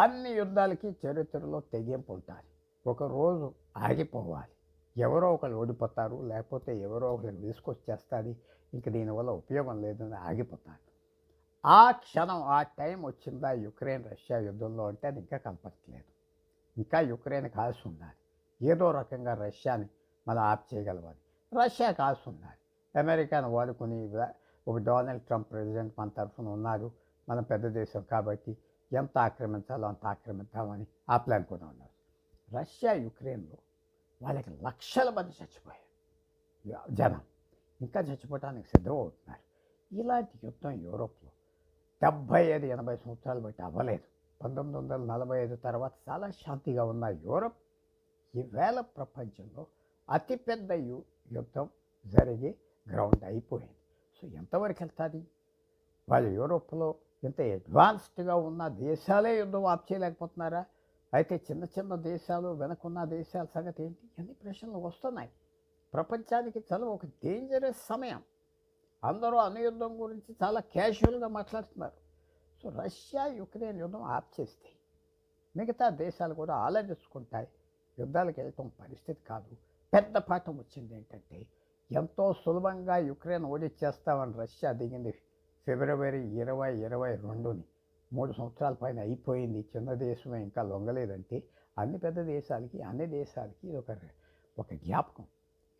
అన్ని యుద్ధాలకి చరిత్రలో తెగింపు ఉంటుంది ఒకరోజు ఆగిపోవాలి. ఎవరో ఒకరు ఓడిపోతారు లేకపోతే ఎవరో ఒకరు తీసుకొచ్చేస్తుంది ఇంక దీనివల్ల ఉపయోగం లేదని ఆగిపోతారు. ఆ క్షణం ఆ టైం వచ్చిందా యుక్రెయిన్ రష్యా యుద్ధంలో అంటే అది ఇంకా కనపడట్లేదు. ఇంకా యుక్రెయిన్ కాల్సి ఉండాలి. ఏదో రకంగా రష్యాని మనం ఆప్ చేయగలవాలి. రష్యా కాల్సి ఉండాలి. అమెరికాను వాడుకుని ఒక డొనాల్డ్ ట్రంప్ ప్రెసిడెంట్ మన తరఫున ఉన్నారు. మన పెద్ద దేశం కాబట్టి ఎంత ఆక్రమించాలో అంత ఆక్రమిద్దామని ఆ ప్లాన్ కూడా ఉన్నారు. రష్యా యుక్రెయిన్లో వాళ్ళకి లక్షల మంది చచ్చిపోయారు. జనం ఇంకా చచ్చిపోవటానికి సిద్ధమవుతున్నారు ఇలాంటి యుద్ధం యూరోప్లో డెబ్భై ఐదు ఎనభై సంవత్సరాలు బట్టి అవ్వలేదు. పంతొమ్మిది వందల నలభై ఐదు తర్వాత చాలా శాంతిగా ఉన్న యూరప్ ఈవేళ ప్రపంచంలో అతిపెద్ద యు యుద్ధం జరిగి గ్రౌండ్ అయిపోయింది. సో ఎంతవరకు వెళ్తుంది? వాళ్ళు యూరోప్లో ఇంత అడ్వాన్స్డ్గా ఉన్న దేశాలే యుద్ధం ఆప్ చేయలేకపోతున్నారా? అయితే చిన్న చిన్న దేశాలు వెనకున్న దేశాల సంగతి ఏంటి? అన్ని ప్రశ్నలు వస్తున్నాయి. ప్రపంచానికి చాలా ఒక డేంజరస్ సమయం. అందరూ అణు యుద్ధం గురించి చాలా క్యాషువల్గా మాట్లాడుతున్నారు. సో రష్యా యుక్రెయిన్ యుద్ధం ఆప్ చేస్తే మిగతా దేశాలు కూడా ఆలోచించుకుంటాయి. యుద్ధాలకు వెళ్ళటం పరిస్థితి కాదు. పెద్ద పాఠం వచ్చింది ఏంటంటే ఎంతో సులభంగా యుక్రెయిన్ ఓడిచ్చేస్తామని రష్యా దిగింది ఫిబ్రవరి ఇరవై ఇరవై రెండుని మూడు సంవత్సరాల పైన అయిపోయింది. చిన్న దేశమే ఇంకా లొంగలేదంటే అన్ని పెద్ద దేశాలకి అన్ని దేశాలకి ఇది ఒక ఒక జ్ఞాపకం.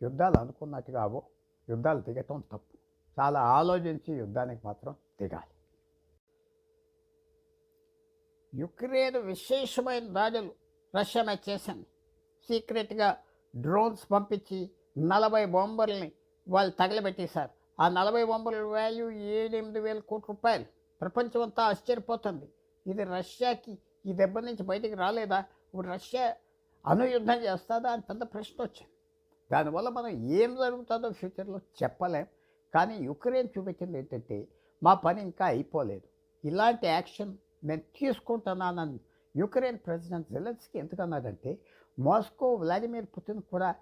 యుద్ధాలు అనుకున్నట్టుగా అవో యుద్ధాలు దిగటం తప్పు. చాలా ఆలోచించి యుద్ధానికి మాత్రం దిగాలి. యుక్రెయిన్ విశేషమైన దాడులు రష్యా చేశాను చేసింది. సీక్రెట్గా డ్రోన్స్ పంపించి నలభై బొంబర్లని వాళ్ళు తగలబెట్టేశారు. ఆ నలభై బొంబర్ల వాల్యూ ఏడెనిమిది వేల కోట్ల రూపాయలు. ప్రపంచం అంతా ఆశ్చర్యపోతుంది. ఇది రష్యాకి ఈ దెబ్బ నుంచి బయటికి రాలేదా? ఇప్పుడు రష్యా అనుయుద్ధం చేస్తుందా అని పెద్ద ప్రశ్న వచ్చింది. దానివల్ల మనం ఏం జరుగుతుందో ఫ్యూచర్లో చెప్పలేం. కానీ యుక్రెయిన్ చూపించింది ఏంటంటే మా పని ఇంకా అయిపోలేదు. ఇలాంటి యాక్షన్ నేను తీసుకుంటున్నానని యుక్రెయిన్ ప్రెసిడెంట్ జెలెన్స్కి ఎందుకన్నాడంటే మాస్కో వ్లాదిమిర్ పుతిన్ కూడా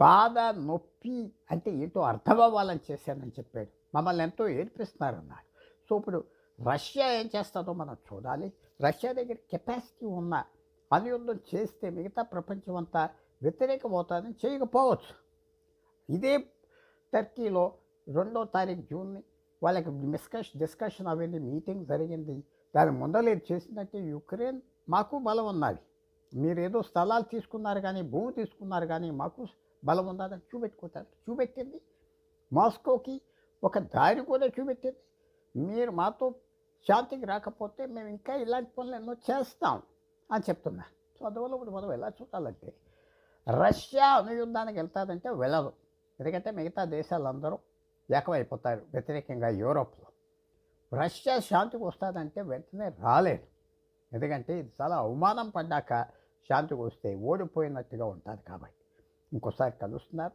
బాధ నొప్పి అంటే ఏంటో అర్థమవ్వాలని చేశానని చెప్పాడు. మమ్మల్ని ఎంతో ఏడిపిస్తున్నారన్నాడు. సో ఇప్పుడు రష్యా ఏం చేస్తుందో మనం చూడాలి. రష్యా దగ్గర కెపాసిటీ ఉన్న అనుయుద్ధం చేస్తే మిగతా ప్రపంచం అంతా వ్యతిరేకమవుతుందని చేయకపోవచ్చు. ఇదే టర్కీలో రెండో తారీఖు జూన్ని వాళ్ళకి డిస్కష్ డిస్కషన్ అయింది మీటింగ్ జరిగింది. దాని ముందలేదు చేసినట్టే యుక్రెయిన్ మాకు బలం ఉన్నది. మీరు ఏదో స్థలాలు తీసుకున్నారు కానీ భూమి తీసుకున్నారు కానీ మాకు బలం ఉన్నదని చూపెట్టుకుంటారు. చూపెట్టింది. మాస్కోకి ఒక దారి కూడా చూపెట్టింది. మీరు మాతో శాంతికి రాకపోతే మేము ఇంకా ఇలాంటి పనులు ఎన్నో చేస్తాం అని చెప్తున్నా. సో అందువల్ల ఇప్పుడు మనం ఎలా చూడాలంటే రష్యా అనుయుద్ధానికి వెళ్తాదంటే వెళ్ళదు. ఎందుకంటే మిగతా దేశాలందరూ ఏకమైపోతారు. వ్యతిరేకంగా యూరోప్లో. రష్యా శాంతికి వస్తుందంటే వెంటనే రాలేదు. ఎందుకంటే ఇది చాలా అవమానం పడ్డాక శాంతికి వస్తే ఓడిపోయినట్టుగా ఉంటుంది కాబట్టి. ఇంకోసారి కలుస్తున్నారు.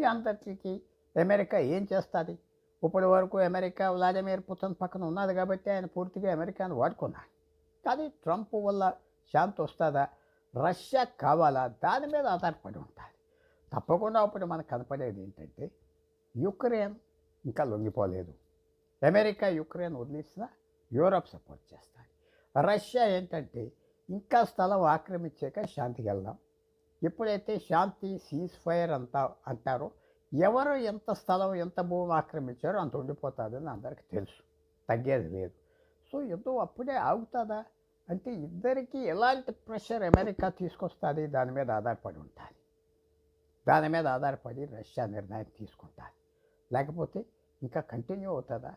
ఈ అంతటికి అమెరికా ఏం చేస్తుంది? ఇప్పటి వరకు అమెరికా వ్లాదిమిర్ పుతన్ పక్కన ఉన్నది కాబట్టి ఆయన పూర్తిగా అమెరికాను వాడుకున్నాడు. కానీ ట్రంప్ వల్ల శాంతి వస్తుందా? రష్యా కావాలా? దాని మీద ఆధారపడి ఉంటుంది. తప్పకుండా అప్పుడు మనకు కనపడేది ఏంటంటే యుక్రెయిన్ ఇంకా లొంగిపోలేదు. అమెరికా యుక్రెయిన్ వదిలేసినా యూరప్ సపోర్ట్ చేస్తాయి రష్యా ఏంటంటే ఇంకా స్థలం ఆక్రమించాక శాంతికి వెళ్దాం. ఎప్పుడైతే శాంతి సీజ్ ఫైర్ అంతా అంటారో ఎవరు ఎంత స్థలం ఎంత భూమి ఆక్రమించారో అంత ఉండిపోతుందని అందరికీ తెలుసు. తగ్గేది లేదు. సో ఎంతో అప్పుడే ఆగుతుందా? అంటే ఇద్దరికి ఎలాంటి ప్రెషర్ అమెరికా తీసుకొస్తుంది? దాని మీద ఆధారపడి ఉంటుంది దాని మీద ఆధారపడి రష్యా నిర్ణయం తీసుకుంటుంది. లేకపోతే ఇంకా కంటిన్యూ అవుతుందా?